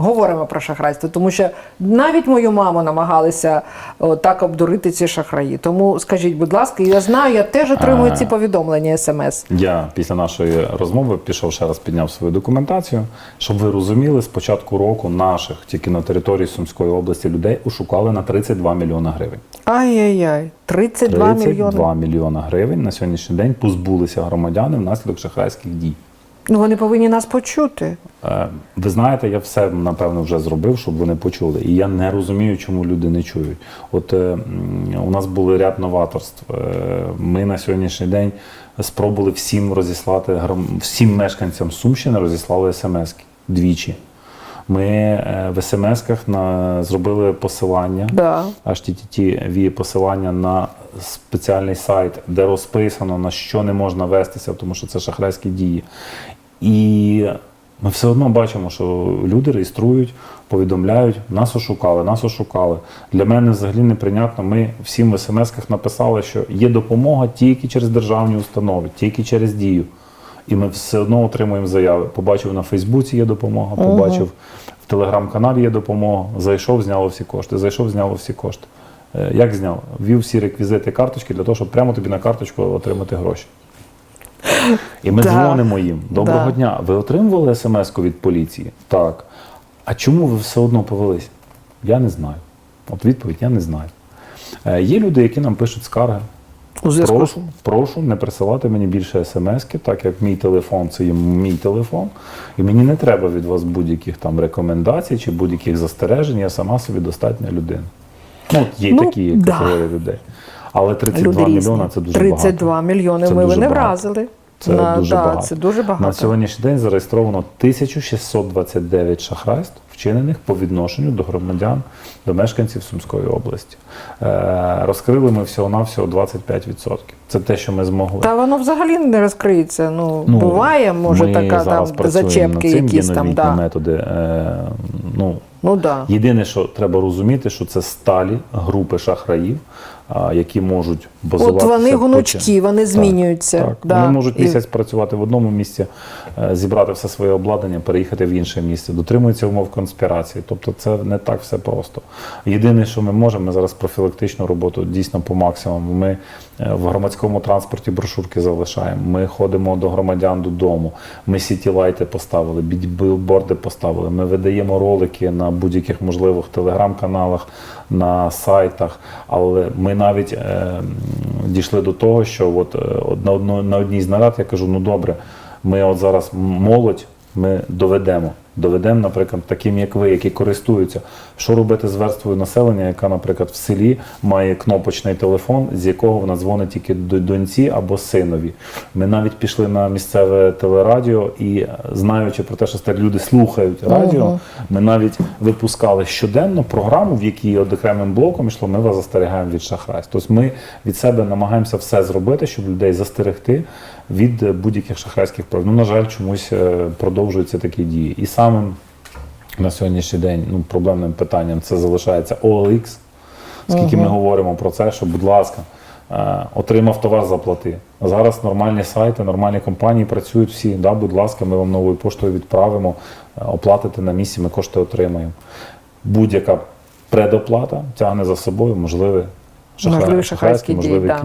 говоримо про шахрайство, тому що навіть мою маму намагалися о, так обдурити ці шахраї. Тому скажіть, будь ласка, я знаю, я теж отримую ці повідомлення смс. Я після нашої розмови пішов ще раз підняв свою документацію, щоб ви розуміли, з початку року наших тільки на території Сумської області людей ушукали на 32 мільйона гривень. Ай-яй-яй, 32, 32 мільйони. мільйона гривень на сьогоднішній день позбулися громадяни внаслідок шахрайських дій. Ну вони повинні нас почути. Е, Ви знаєте, я все напевно вже зробив, щоб вони почули. І я не розумію, чому люди не чують. От е, у нас були ряд новаторств. Е, Ми на сьогоднішній день спробували всім розіслати всім мешканцям Сумщини розіслали смс-ки двічі. Ми в смс-ках на зробили посилання. Да. HTTP посилання на спеціальний сайт, де розписано на що не можна вестися, тому що це шахрайські дії. І ми все одно бачимо, що люди реєструють, повідомляють, нас ошукали, нас ошукали. Для мене взагалі неприйнятно. Ми всім в смс-ках написали, що є допомога тільки через державні установи, тільки через дію. І ми все одно отримуємо заяви. Побачив на Фейсбуці є допомога, побачив в телеграм-каналі є допомога. Зайшов, зняло всі кошти. Зайшов, зняло всі кошти. Е, Як зняв? Ввів всі реквізити карточки для того, щоб прямо тобі на карточку отримати гроші. І ми Да. дзвонимо їм. Доброго Да. дня. Ви отримували смс-ку від поліції? Так. А чому ви все одно повелись? Я не знаю. От відповідь я не знаю. Е, Є люди, які нам пишуть скарги. У Прошу, прошу не присилати мені більше смс-ки, так як мій телефон це є мій телефон, і мені не треба від вас будь-яких там рекомендацій чи будь-яких застережень. Я сама собі достатня людина. Ну, от є Ну, такі да. категорії людей. Але 32 люди мільйона це дуже 32 багато. мільйони Це ми дуже не вразили. Це На- дуже да, багато. Це дуже багато. На сьогоднішній день зареєстровано 1629 шахрайств, вчинених по відношенню до громадян, до мешканців Сумської області. Е, розкрили ми всього-навсього 25%. Це те, що ми змогли. Та воно взагалі не розкриється. Ну, Ну, буває, може, ми така зараз там зачепки над цим, якісь там. Да. методи. Е, ну, Ну да. Єдине, що треба розуміти, що це сталі групи шахраїв, які можуть базуватися. От вони гнучкі, вони змінюються. Так, Да. Вони можуть І- місяць працювати в одному місці, е, зібрати все своє обладнання, переїхати в інше місце, дотримуються умов конспірації. Тобто це не так все просто. Єдине, що ми можемо, ми зараз профілактичну роботу дійсно по максимуму. Ми е, в громадському транспорті брошурки залишаємо. Ми ходимо до громадян додому. Ми сіті-лайти поставили, бі- білборди поставили. Ми видаємо ролики на будь-яких можливих телеграм-каналах, на сайтах. Але ми навіть е, дійшли до того, що от, е, от на, одно, на одній з нарад я кажу: ну добре, ми от зараз молодь, ми доведемо. Доведемо, наприклад, таким, як ви, які користуються, що робити з верствою населення, яка, наприклад, в селі має кнопочний телефон, з якого вона дзвонить тільки до доньці або синові. Ми навіть пішли на місцеве телерадіо і, е, знаючи про те, що старі люди слухають радіо, ми навіть випускали щоденно програму, в якій от окремим блоком йшло, ми вас застерігаємо від шахрайств. Тобто ми від себе намагаємося все зробити, щоб людей застерегти від будь-яких шахрайських прав. Ну, на жаль, чомусь е, продовжуються такі дії. І самим на сьогоднішній день ну, проблемним питанням це залишається OLX. Скільки ми говоримо про це, що, будь ласка, е, отримав товар, заплати. Зараз нормальні сайти, нормальні компанії працюють всі. Да, будь ласка, ми вам новою поштою відправимо, е, оплатите на місці, ми кошти отримаємо. Будь-яка предоплата тягне за собою можливе Можливі шахрайські дії, можливі да.